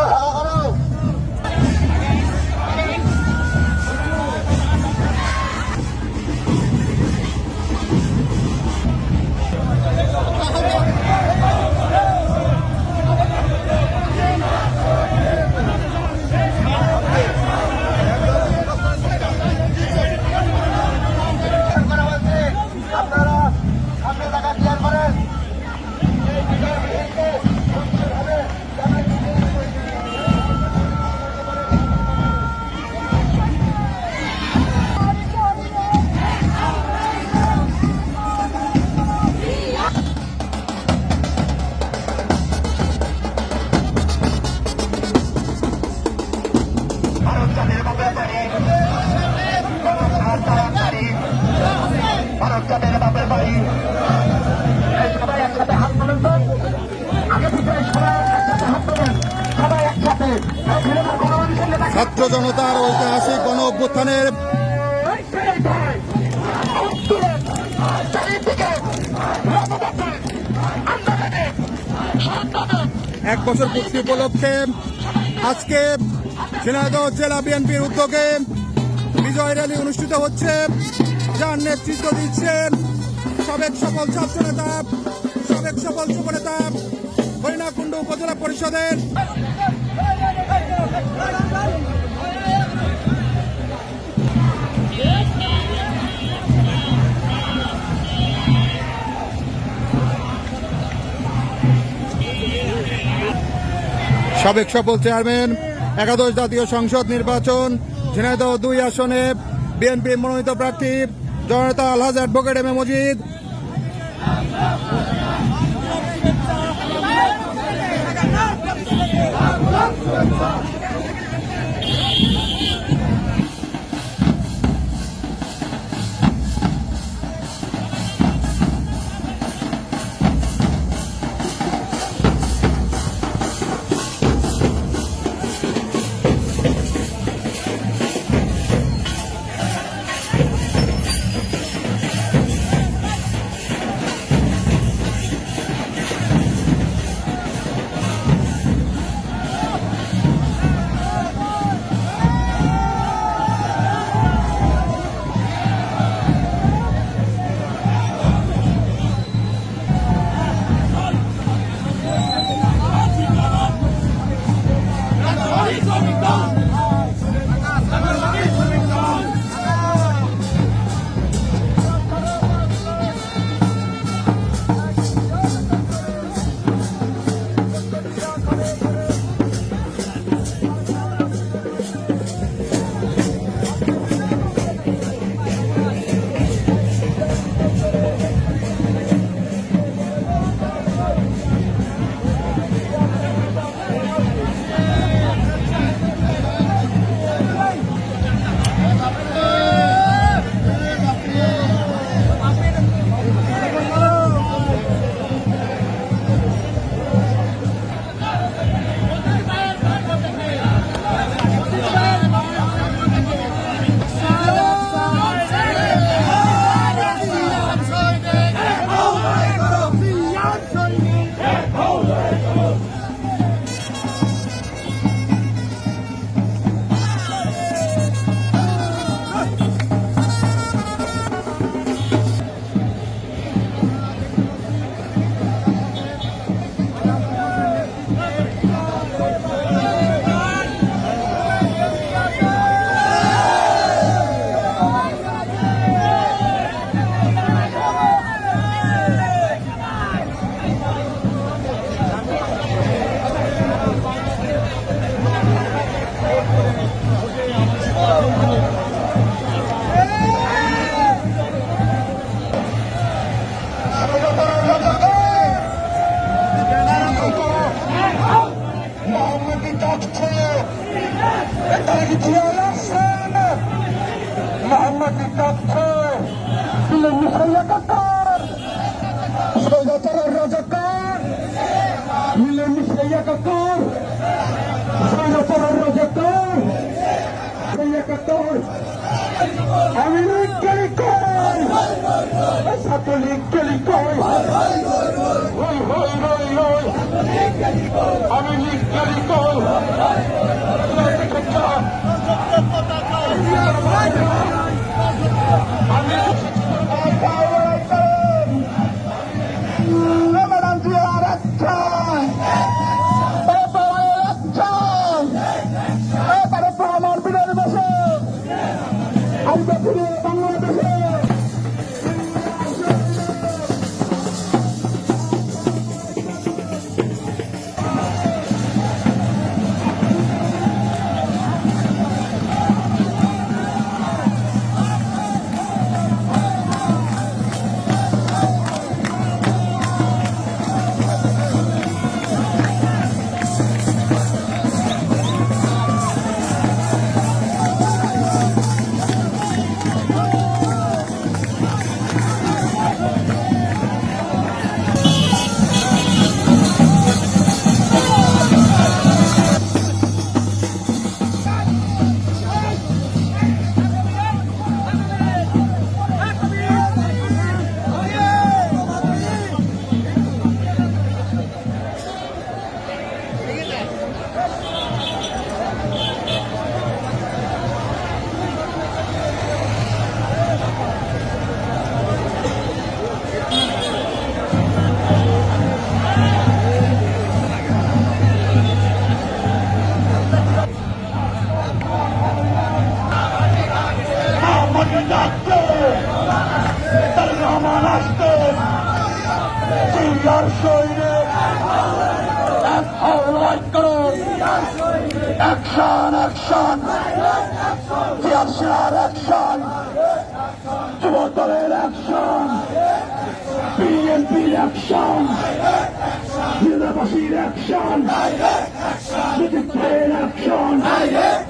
아, 아. ছাত্র জনতার ঐতিহাসিক গণ অভ্যুত্থানের এক বছর পূর্তি উপলক্ষে আজকে ঝিনাইদহ জেলা বিএনপির উদ্যোগে বিজয় র্যালি অনুষ্ঠিত হচ্ছে, যার নেতৃত্ব দিচ্ছেন সাবেক সফল ছাত্র নেতা সাবেক সফল যুব নেতা হরিণাকুণ্ড উপজেলা পরিষদের সাবেক সফল চেয়ারম্যান, একাদশ জাতীয় সংসদ নির্বাচন, ঝিনাইদহ দুই আসনে, বিএনপি মনোনীত প্রার্থী জনতা আলহাজ অ্যাডভোকেট এম এ মজিদ। あ! তথ্য তারা কি জিয়াউল আসছেন মোহাম্মদী তথ্য ছিলেন মিশাইয়া কাকার সৈয়দর রাজাকার মিলেন মিশাইয়া কাকার সৈয়দর রাজাকার মিশাইয়া কাকার আমি লীগ গেলি কই ছাত্র লীগ কই হই হই রই রই আমি রহমান আসতে। সিরিয়ার শহীদে এক হাওলাইট করুন। Action action. সিয়ার অ্যাকশন। যুবদলের অ্যাকশন। বিএনপির অ্যাকশন। নিরাবাসীর অ্যাকশন। অ্যাকশন।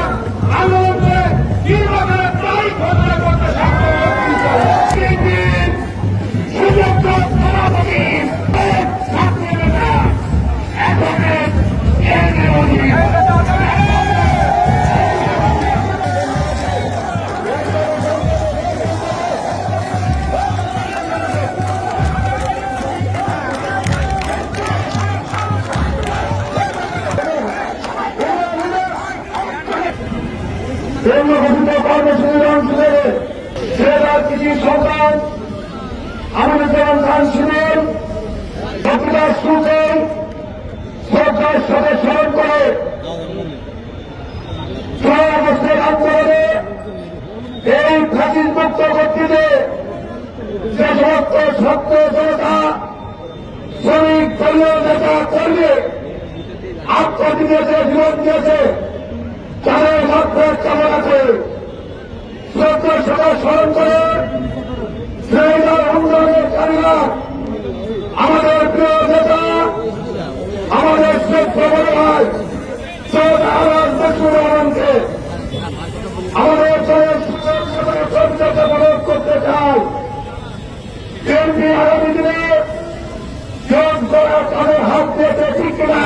যেমন খান ছিলেন বক্তৃতার শুরুতে শ্রদ্ধার সাথে স্মরণ করে। ছয় আগস্টের আন্দোলনে এই ফাঁসির মুক্ত কর্তৃতে যে সমস্ত ছাত্র জনতা, শ্রমিক, দলীয় নেতা, কর্মী দিয়েছে জীবন দিয়েছে, তাদের মাত্রা কেমন আছে। শ্রদ্ধার সাথে স্মরণ করে আন্দোলনের আমাদের প্রিয় নেতা, আমাদের শ্রেষ্ঠ ভাই সৈয়দ আওয়াজ বসুর রহমানকে আমাদের সঞ্চয়কে মদত করতে চাই। বিএনপি আগামী দিনে যোগ করা তাদের হাত দিয়েছে ঠিক না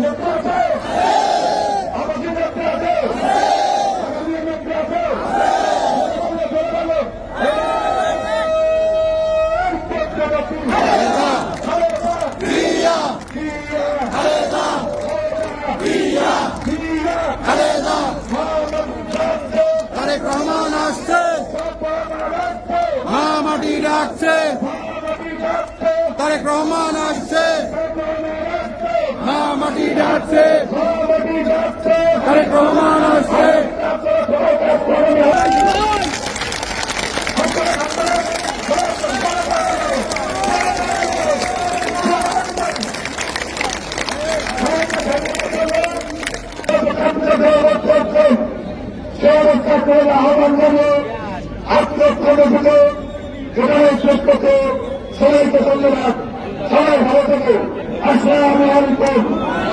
Let's go. মা মাটি ডাকছে। তারেক রহমান আসছে। মা মাটি ডাকছে তারেক রহমান আসছে আহ্বান জানিয়ে সবাইকে ধন্যবাদ। সবাই ভালো থেকে। আসসালামু আলাইকুম।